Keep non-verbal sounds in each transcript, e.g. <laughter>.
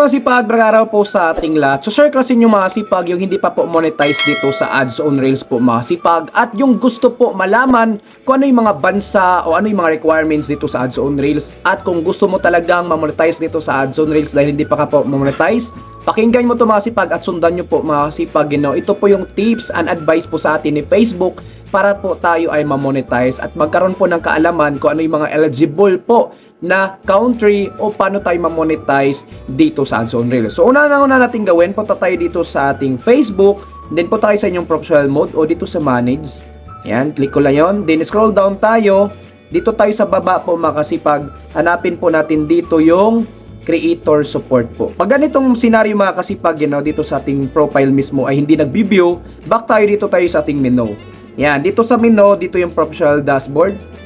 mga sipag, magaraw po sa ating lahat. So share kasi yung mga sipag, yung hindi pa po monetize dito sa ads on Reels po mga sipag. At yung gusto po malaman kung ano yung mga bansa o ano yung mga requirements dito sa ads on Reels. At kung gusto mo talagang mamonetize dito sa ads on Reels dahil hindi pa ka po monetize, pakinggan mo to mga sipag at sundan nyo po mga sipag. You know, ito po yung tips and advice po sa atin ni Facebook para po tayo ay mamonetize at magkaroon po ng kaalaman kung ano yung mga eligible po na country o paano tayo mamonetize dito sa Ads on Reels. So una na una natin gawin, punta tayo dito sa ating Facebook, then po tayo sa inyong professional mode o dito sa manage. Yan, click ko lang yun. Then scroll down tayo. Dito tayo sa baba po makasipag. Hanapin po natin dito yung creator support po. Pag ganitong scenario mga kasipag, you know, dito sa ating profile mismo ay hindi nag-view, back tayo dito tayo sa ating menu. Yan, dito sa menu, dito yung professional dashboard.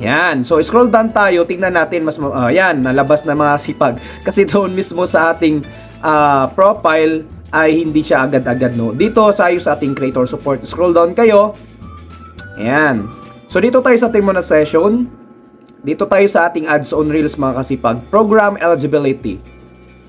Yan. So, scroll down tayo. Tingnan natin. Mas, uh, yan, nalabas na mga sipag. <laughs> Kasi doon mismo sa ating ah, profile ay hindi siya agad-agad, no? Dito tayo sa ating creator support. Scroll down kayo. Yan. So, dito tayo sa ating muna session. Dito tayo sa ating ads on reels, mga kasipag. Program eligibility.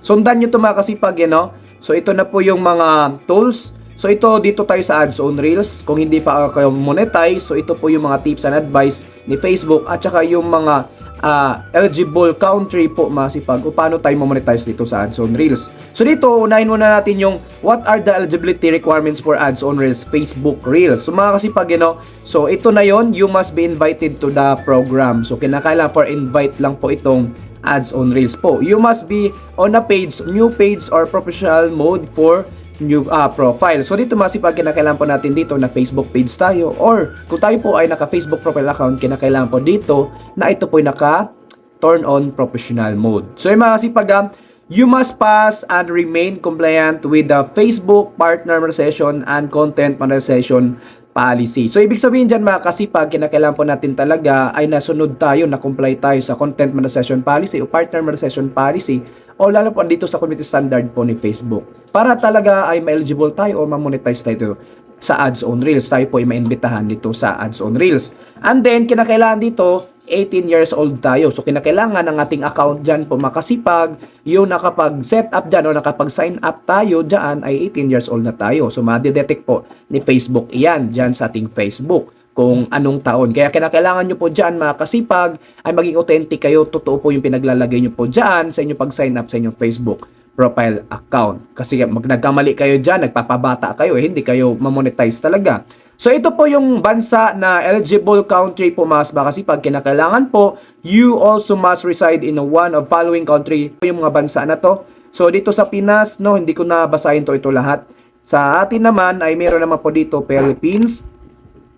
Sundan nyo ito mga kasipag, yan, no? So, ito na po yung mga tools. So, ito dito tayo sa ads on reels. Kung hindi pa kayo monetize, so ito po yung mga tips and advice ni Facebook at saka yung mga ah, eligible country po mga sipag o paano tayo monetize dito sa ads on reels. So, dito, unahin muna natin yung what are the eligibility requirements for ads on reels Facebook Reels. So, mga kasipag, you know, so ito na yon you must be invited to the program. So, kinakailangan for invite lang po itong ads on reels po. You must be on a page, new page or professional mode for new ah, profile. So dito masipag kinakailangan po natin dito na Facebook page tayo or kung tayo po ay naka Facebook profile account, kinakailangan po dito na ito po ay naka turn on professional mode. So yung mga kasipag ah, You must pass and remain compliant with the Facebook partner monetization and content monetization policy. So, ibig sabihin dyan mga kasipag, kinakailangan po natin talaga ay nasunod tayo, na-comply tayo sa content monetization policy o partner monetization policy o lalo po dito sa community standard po ni Facebook. Para talaga ay ma-eligible tayo o ma-monetize tayo sa ads on reels. Tayo po ay maimbitahan dito sa ads on reels. And then, kinakailangan dito, 18 years old tayo. So, kinakailangan ng ating account dyan po makasipag. Yung nakapag-set up dyan o nakapag-sign up tayo dyan ay 18 years old na tayo. So, madidetect po ni Facebook iyan dyan sa ating Facebook kung anong taon. Kaya kinakailangan nyo po dyan mga kasipag ay maging authentic kayo. Totoo po yung pinaglalagay nyo po dyan sa inyong pag-sign up sa inyong Facebook profile account. Kasi mag nagkamali kayo dyan, nagpapabata kayo, eh, hindi kayo mamonetize talaga. So ito po yung bansa na eligible country po mas ba kasi pag kinakailangan po, you also must reside in one of following country. Yung mga bansa na to. So dito sa Pinas, no, hindi ko na basahin to ito lahat. Sa atin naman ay meron naman po dito Philippines.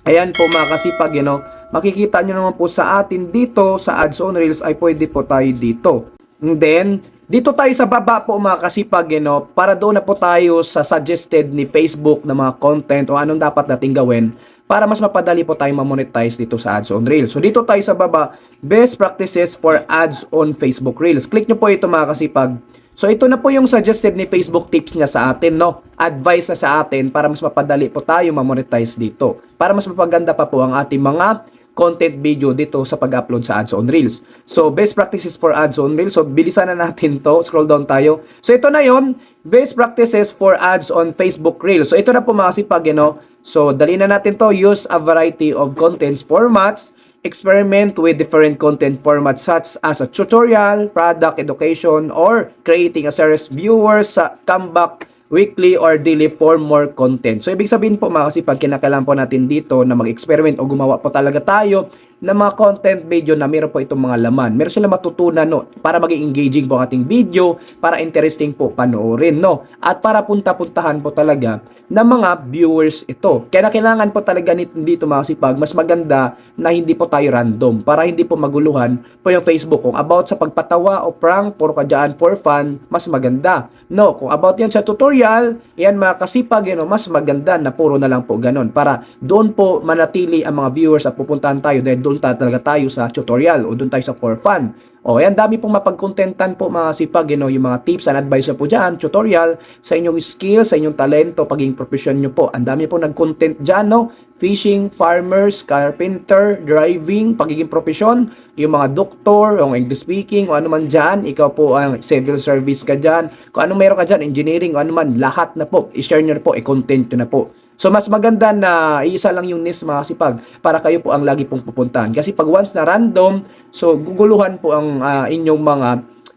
Ayan po mga kasipag, you know, makikita nyo naman po sa atin dito sa ads on reels ay pwede po tayo dito. And then, dito tayo sa baba po mga kasipag, you know, para doon na po tayo sa suggested ni Facebook na mga content o anong dapat nating gawin para mas mapadali po tayo ma-monetize dito sa ads on Reels. So dito tayo sa baba, best practices for ads on Facebook Reels. Click nyo po ito mga kasipag. So ito na po yung suggested ni Facebook tips niya sa atin, no? Advice na sa atin para mas mapadali po tayo ma-monetize dito. Para mas mapaganda pa po ang ating mga content video dito sa pag-upload sa ads on Reels. So, best practices for ads on Reels. So, bilisan na natin to. Scroll down tayo. So, ito na yon Best practices for ads on Facebook Reels. So, ito na po mga sipag, you know. So, dali na natin to. Use a variety of contents formats. Experiment with different content formats such as a tutorial, product education, or creating a series viewers comeback weekly or daily for more content. So, ibig sabihin po mga kasi pag kinakailangan po natin dito na mag-experiment o gumawa po talaga tayo ng mga content video na meron po itong mga laman. Meron sila matutunan no, para maging engaging po ang ating video, para interesting po panoorin no, at para punta-puntahan po talaga ng mga viewers ito. Kaya kailangan po talaga dito mga sipag, mas maganda na hindi po tayo random para hindi po maguluhan po yung Facebook kung about sa pagpatawa o prank, puro ka dyan for fun, mas maganda. No, kung about yan sa tutorial, yan mga kasipag, you know, mas maganda na puro na lang po ganun para doon po manatili ang mga viewers at pupuntahan tayo dahil doon doon ta- talaga tayo sa tutorial o doon tayo sa for fun. O, yan, dami pong mapagkontentan po mga sipag, you know, yung mga tips and advice po dyan, tutorial, sa inyong skills, sa inyong talento, pagiging profession nyo po. Ang dami po nag-content dyan, no? Fishing, farmers, carpenter, driving, pagiging profession, yung mga doktor, yung English speaking, o ano man dyan, ikaw po ang civil service ka dyan, kung ano meron ka dyan, engineering, o ano man, lahat na po, i-share nyo na po, i-content nyo na po. So mas maganda na isa lang yung niche mga sipag para kayo po ang lagi pong pupuntahan. Kasi pag once na random, so guguluhan po ang ah, inyong mga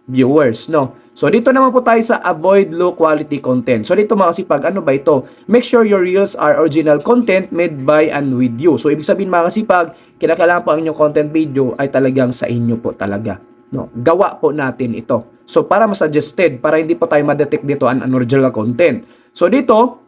viewers, no? So dito naman po tayo sa avoid low quality content. So dito mga sipag, ano ba ito? Make sure your reels are original content made by and with you. So ibig sabihin mga sipag, kinakailangan po ang inyong content video ay talagang sa inyo po talaga. No, gawa po natin ito. So para ma-suggested, para hindi po tayo ma-detect dito ang unoriginal content. So dito,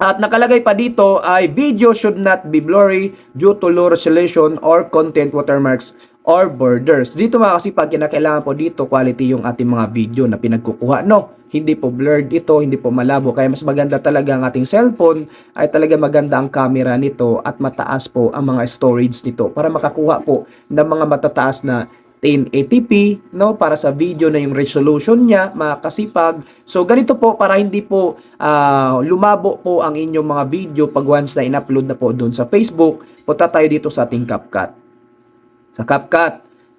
at nakalagay pa dito ay video should not be blurry due to low resolution or content watermarks or borders. Dito mga kasi pag kinakailangan po dito quality yung ating mga video na pinagkukuha. No, hindi po blurred ito, hindi po malabo. Kaya mas maganda talaga ang ating cellphone ay talaga maganda ang camera nito at mataas po ang mga storage nito para makakuha po ng mga matataas na 1080p no para sa video na yung resolution niya makasipag so ganito po para hindi po ah, lumabo po ang inyong mga video pag once na in-upload na po doon sa Facebook punta tayo dito sa ating CapCut. Sa CapCut.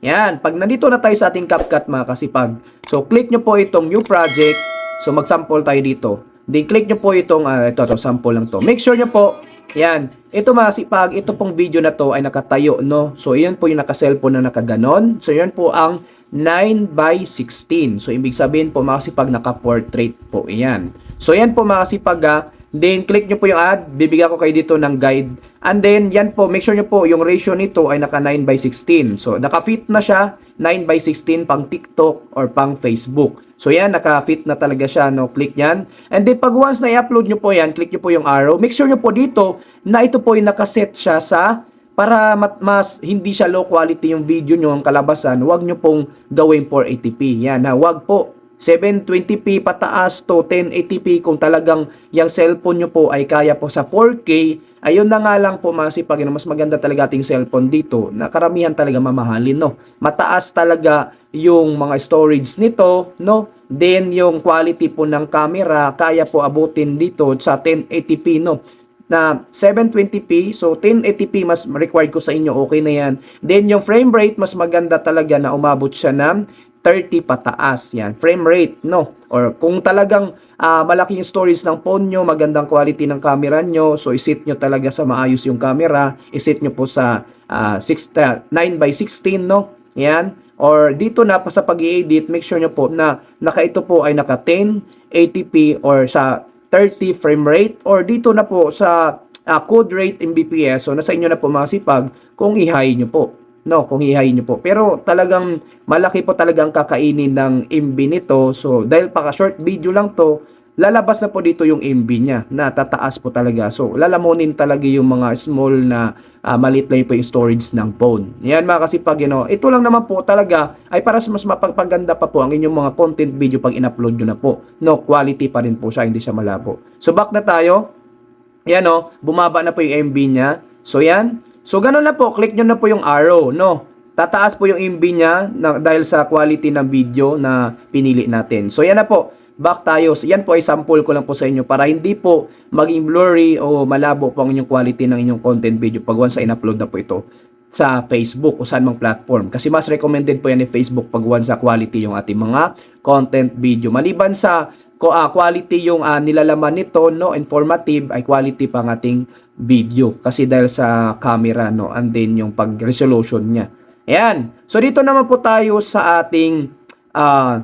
Yan pag nandito na tayo sa ating CapCut mga kasipag so click nyo po itong new project. So mag-sample tayo dito. Then click nyo po itong ah, ito, ito sample lang to. Make sure nyo po yan. Ito mga sipag, ito pong video na to ay nakatayo, no? So, yan po yung naka-cellphone na nakaganon. So, yan po ang 9 by 16. So, ibig sabihin po mga sipag, naka-portrait po yan. So, yan po mga sipag, ah. Then, click nyo po yung ad. Bibigyan ko kayo dito ng guide. And then, yan po, make sure nyo po, yung ratio nito ay naka 9 by 16. So, naka-fit na siya, 9 by 16 pang TikTok or pang Facebook. So yan, naka-fit na talaga siya, no? Click yan. And then pag once na i-upload nyo po yan, click nyo po yung arrow. Make sure nyo po dito na ito po yung nakaset siya sa para mat, mas hindi siya low quality yung video nyo ang kalabasan, huwag nyo pong gawin 480p. Yan, na huwag po 720p pataas to 1080p kung talagang yung cellphone nyo po ay kaya po sa 4K. Ayun na nga lang po mga sipag, mas maganda talaga ating cellphone dito na karamihan talaga mamahalin, no? Mataas talaga yung mga storage nito, no? Then yung quality po ng camera kaya po abutin dito sa 1080p, no? na 720p. So, 1080p mas required ko sa inyo. Okay na yan. Then, yung frame rate, mas maganda talaga na umabot siya ng 30 pataas. Yan. Frame rate, no? Or kung talagang ah, malaki yung storage ng phone nyo, magandang quality ng camera nyo, so isit nyo talaga sa maayos yung camera. Isit nyo po sa ah, 6, ah, 9 by 16, no? Yan. Or dito na sa pag edit make sure nyo po na naka ito po ay naka 1080p or sa 30 frame rate or dito na po sa uh, code rate Mbps so nasa inyo na po mga sipag kung i-high nyo po no kung i-high nyo po. Pero talagang malaki po talagang kakainin ng MB nito. So dahil paka short video lang to lalabas na po dito yung MB niya. Na tataas po talaga. So lalamunin talaga yung mga small na uh, maliit lang po yung storage ng phone. Yan mga kasipag you know, ito lang naman po talaga ay para mas mapagpaganda pa po ang inyong mga content video pag in-upload nyo na po. No quality pa rin po siya hindi siya malabo. So back na tayo. Yan o, bumaba na po yung MB niya. So yan. So ganun na po, click nyo na po yung arrow, no? Tataas po yung MB niya na, dahil sa quality ng video na pinili natin. So yan na po, back tayo. So, yan po ay sample ko lang po sa inyo para hindi po maging blurry o malabo po ang inyong quality ng inyong content video pag once na in-upload na po ito sa Facebook o saan mang platform. Kasi mas recommended po yan ni Facebook pag once sa quality yung ating mga content video. Maliban sa ah, quality yung ah, nilalaman nito no informative ay quality pang ating video kasi dahil sa camera no and then yung pag resolution niya ayan so dito naman po tayo sa ating ah,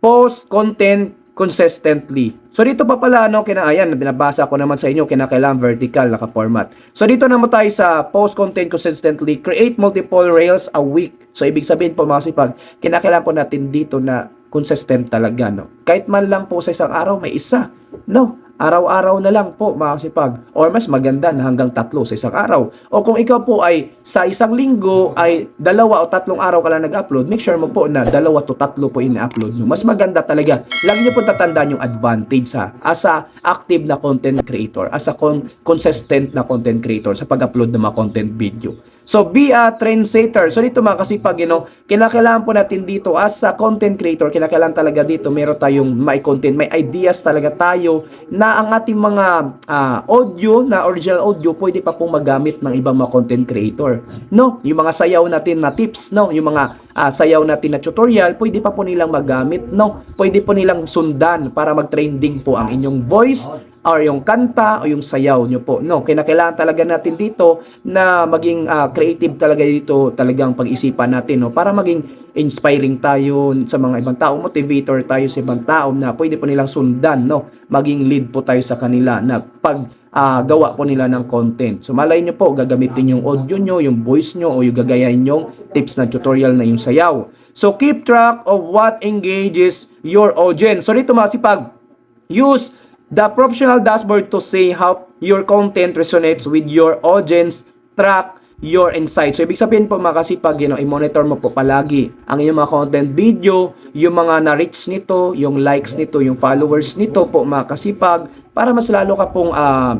post content consistently. So dito pa pala no kina ayan binabasa ko naman sa inyo kinakailangan vertical naka format. So dito naman tayo sa post content consistently create multiple reels a week. So ibig sabihin po mga sipag kinakailangan po natin dito na consistent talaga no. Kahit man lang po sa isang araw may isa. No, araw-araw na lang po mga kasipag. Or mas maganda na hanggang tatlo sa isang araw. O kung ikaw po ay sa isang linggo ay dalawa o tatlong araw ka lang nag-upload, make sure mo po na dalawa to tatlo po ina-upload nyo. Mas maganda talaga. Lagi nyo po tatandaan yung advantage ha. As a active na content creator, as a con- consistent na content creator sa pag-upload ng mga content video. So, be a trendsetter. So, dito mga kasipag, you know, kinakailangan po natin dito as a content creator, kinakailangan talaga dito, meron tayong may content, may ideas talaga tayo na ang ating mga ah, audio, na original audio, pwede pa pong magamit ng ibang mga content creator. No? Yung mga sayaw natin na tips, no? Yung mga ah, sayaw natin na tutorial, pwede pa po nilang magamit, no? Pwede po nilang sundan para mag-trending po ang inyong voice or yung kanta o yung sayaw nyo po. No, kinakailangan talaga natin dito na maging ah, creative talaga dito talagang pag-isipan natin no para maging inspiring tayo sa mga ibang tao, motivator tayo sa ibang tao na pwede po nilang sundan no, maging lead po tayo sa kanila na pag ah, gawa po nila ng content. So malay nyo po, gagamitin yung audio nyo, yung voice nyo, o yung gagayahin yung tips na tutorial na yung sayaw. So keep track of what engages your audience. So dito mga sipag, use the professional dashboard to see how your content resonates with your audience, track your insights. So, ibig sabihin po mga kasipag, you know, i-monitor mo po palagi ang iyong mga content video, yung mga na-reach nito, yung likes nito, yung followers nito po mga kasipag, para mas lalo ka pong ah,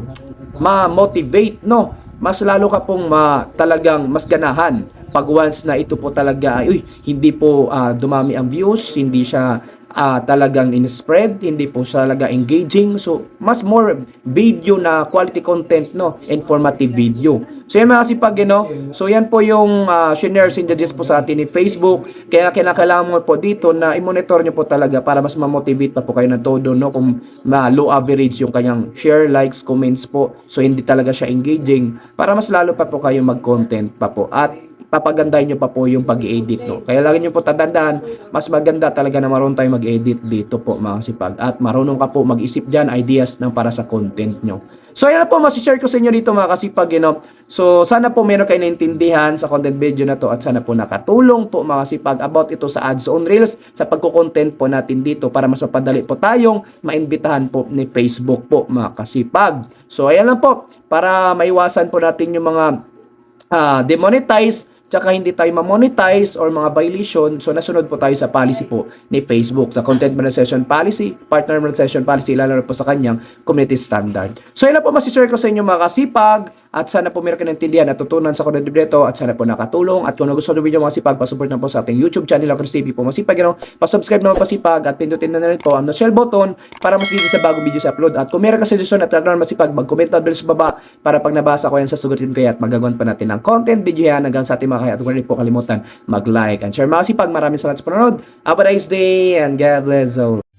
ma-motivate, no? Mas lalo ka pong ma, talagang mas ganahan pag once na ito po talaga uy, hindi po ah, dumami ang views, hindi siya ah, talagang in-spread, hindi po siya talaga engaging. So, mas more video na quality content, no? Informative video. So, yan mga kasipag, you know? So, yan po yung uh, shinare synergies po sa atin ni Facebook. Kaya kinakailangan mo po dito na i-monitor nyo po talaga para mas ma-motivate pa po kayo ng todo, no? Kung ma low average yung kanyang share, likes, comments po. So, hindi talaga siya engaging para mas lalo pa po kayo mag-content pa po. At papagandahin nyo pa po yung pag-edit no. Kaya lagi nyo po tatandaan, mas maganda talaga na marunong tayo mag-edit dito po mga sipag. At marunong ka po mag-isip dyan, ideas ng para sa content nyo. So ayan po, masishare ko sa inyo dito mga kasipag, you know. So sana po meron kayo naintindihan sa content video na to at sana po nakatulong po mga kasipag about ito sa ads on Reels sa pagko-content po natin dito para mas mapadali po tayong maimbitahan po ni Facebook po mga kasipag. So ayan lang po, para maiwasan po natin yung mga ah, demonetize tsaka hindi tayo ma-monetize or mga violation, so nasunod po tayo sa policy po ni Facebook, sa Content Monetization Policy, Partner Monetization Policy, lalo na po sa kanyang community standard. So yun po masishare ko sa inyo mga kasipag, at sana po meron kayo naintindihan, natutunan sa content libreto, at sana po nakatulong, at kung nagustuhan ng video mga kasipag, pasupport na po sa ating YouTube channel, Chris TV po masipag, you know, pasubscribe naman pasipag, at pindutin na na rin po ang shell button para mas sa bagong video sa upload. At kung meron ka suggestion at kaganoon masipag, mag-comment down sa baba para pag nabasa ko yan, sasagutin ko at magagawan pa natin ng content video yan hanggang sa ating mga kaya. At huwag rin po kalimutan mag-like and share. Mga kasipag, maraming salamat sa panonood. Have a nice day and God bless all.